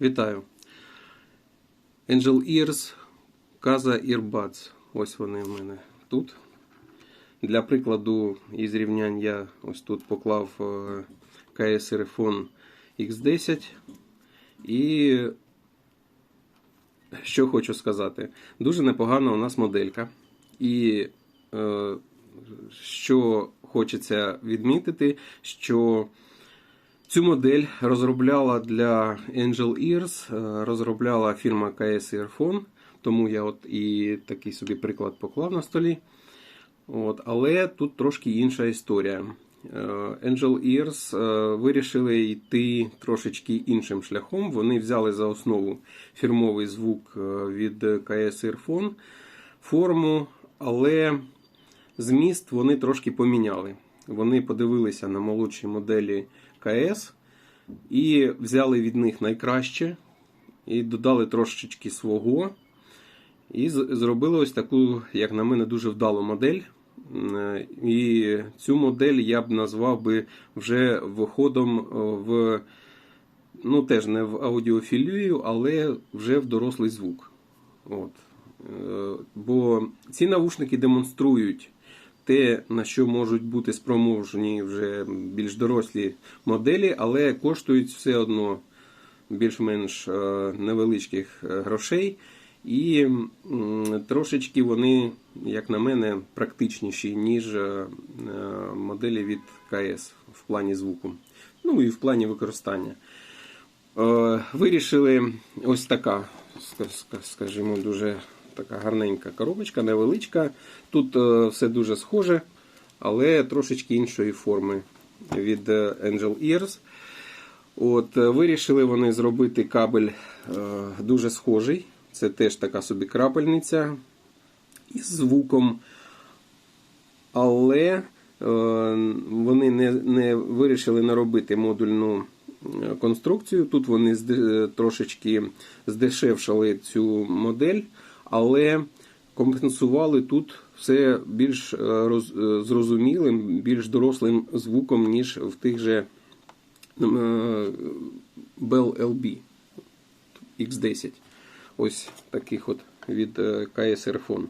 Вітаю. Angel Ears Casa Earbuds. Ось вони в мене тут. Для прикладу і зрівнянь я ось тут поклав е, KS Airphone X10. І що хочу сказати. Дуже непогана у нас моделька. І е, що хочеться відмітити, що Цю модель розробляла для Angel Ears, е, розробляла фірма KS Earphone, тому я от і такий собі приклад поклав на столі. От, але тут трошки інша історія. Е, Angel Ears е, вирішили йти трошечки іншим шляхом. Вони взяли за основу фірмовий звук від KS Earphone, форму, але зміст вони трошки поміняли. Вони подивилися на молодші моделі КС і взяли від них найкраще, і додали трошечки свого. І зробили ось таку, як на мене, дуже вдалу модель. І цю модель я б назвав би вже виходом в, ну теж не в аудіофілію, але вже в дорослий звук. От. Бо ці навушники демонструють те, на що можуть бути спроможні вже більш дорослі моделі, але коштують все одно більш-менш невеличких грошей. І трошечки вони, як на мене, практичніші, ніж моделі від КС в плані звуку. Ну і в плані використання. Вирішили ось така, скажімо, дуже така гарненька коробочка, невеличка. Тут е, все дуже схоже, але трошечки іншої форми від е, Angel Ears. От, е, Вирішили вони зробити кабель дуже схожий. Це теж така собі крапельниця із звуком. Але вони не не вирішили наробити модульну конструкцію. Тут вони трошечки здешевшали цю модель але компенсували тут все більш е, роз, е, зрозумілим, більш дорослим звуком, ніж в тих же е, Bell LB X10. Ось таких от від KS Airphone.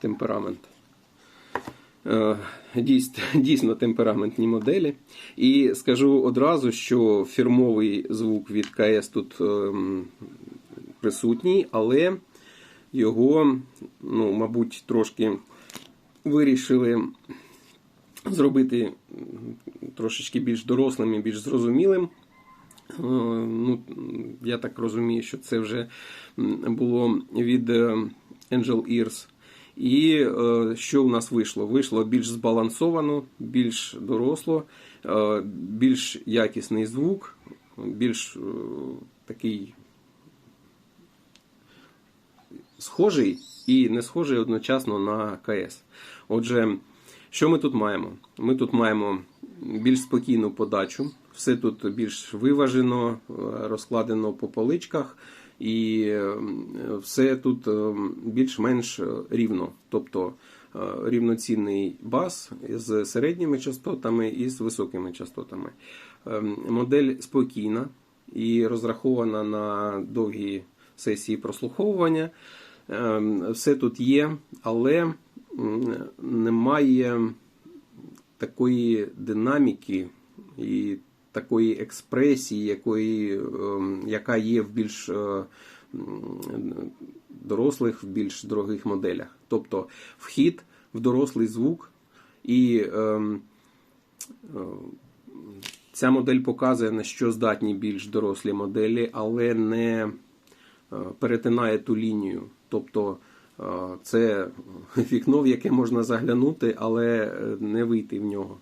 Темперамент. Дійсно, дійсно темпераментні моделі. І скажу одразу, що фірмовий звук від КС тут ем, присутній, але його, ну, мабуть, трошки вирішили зробити трошечки більш дорослим і більш зрозумілим. Е, ну, Я так розумію, що це вже було від е, Angel Ears. І е, що у нас вийшло? Вийшло більш збалансовано, більш доросло, більш якісний звук, більш такий схожий і не схожий одночасно на КС. Отже, що ми тут маємо? Ми тут маємо більш спокійну подачу, все тут більш виважено, розкладено по поличках, і е, все тут е, більш-менш рівно. Тобто е, рівноцінний бас з середніми частотами і з високими частотами. Модель спокійна і розрахована на довгі сесії прослуховування. Ем, все тут є, але немає такої динаміки і такої експресії, якої, ем, яка є в більш е, дорослих, в більш дорогих моделях. Тобто вхід в дорослий звук і ем, е, Ця модель показує, на що здатні більш дорослі моделі, але не е, перетинає ту лінію. Тобто е, це вікно, в яке можна заглянути, але не вийти в нього.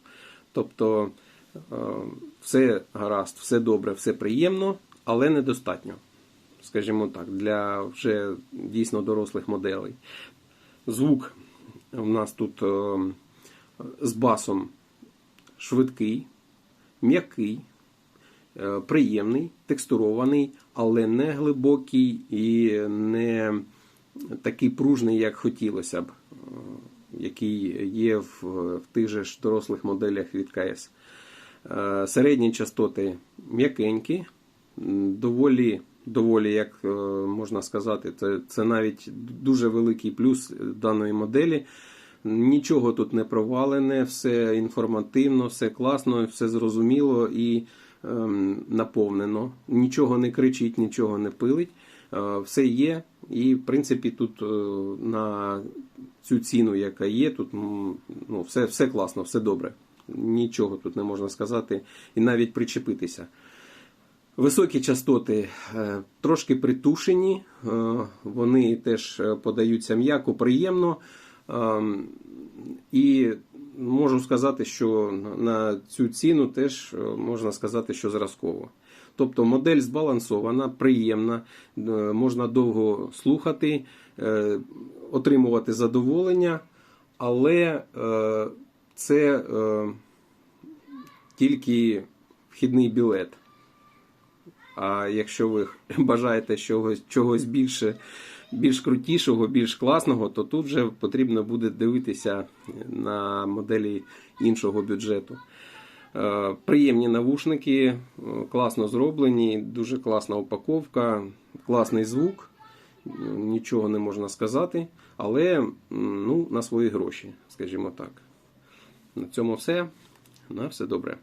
Тобто е, все гаразд, все добре, все приємно, але недостатньо. Скажімо так, для вже дійсно дорослих моделей. Звук у нас тут е, з басом швидкий, м'який, приємний, текстурований, але не глибокий і не такий пружний, як хотілося б, е, який є в, в тих же ж дорослих моделях від КС. Е, середні частоти м'якенькі, доволі, доволі, як е, можна сказати, це, це навіть дуже великий плюс даної моделі. Нічого тут не провалене, все інформативно, все класно, все зрозуміло і ем, наповнено. Нічого не кричить, нічого не пилить. Е, все є. І, в принципі, тут е, на цю ціну, яка є, тут ну, все, все класно, все добре. Нічого тут не можна сказати і навіть причепитися. Високі частоти е, трошки притушені, вони теж подаються м'яко, приємно. Ем, І можу сказати, що на цю ціну теж е, можна сказати, що зразково. Тобто модель збалансована, приємна, е, можна довго слухати, е, отримувати задоволення, але це тільки вхідний білет. А якщо ви бажаєте чогось, чогось більше, більш крутішого, більш класного, то тут вже потрібно буде дивитися на моделі іншого бюджету. Е, Приємні навушники, е, класно зроблені, дуже класна упаковка, класний звук. Нічого не можна сказати, але ну, на свої гроші, скажімо так. На цьому все. На все добре.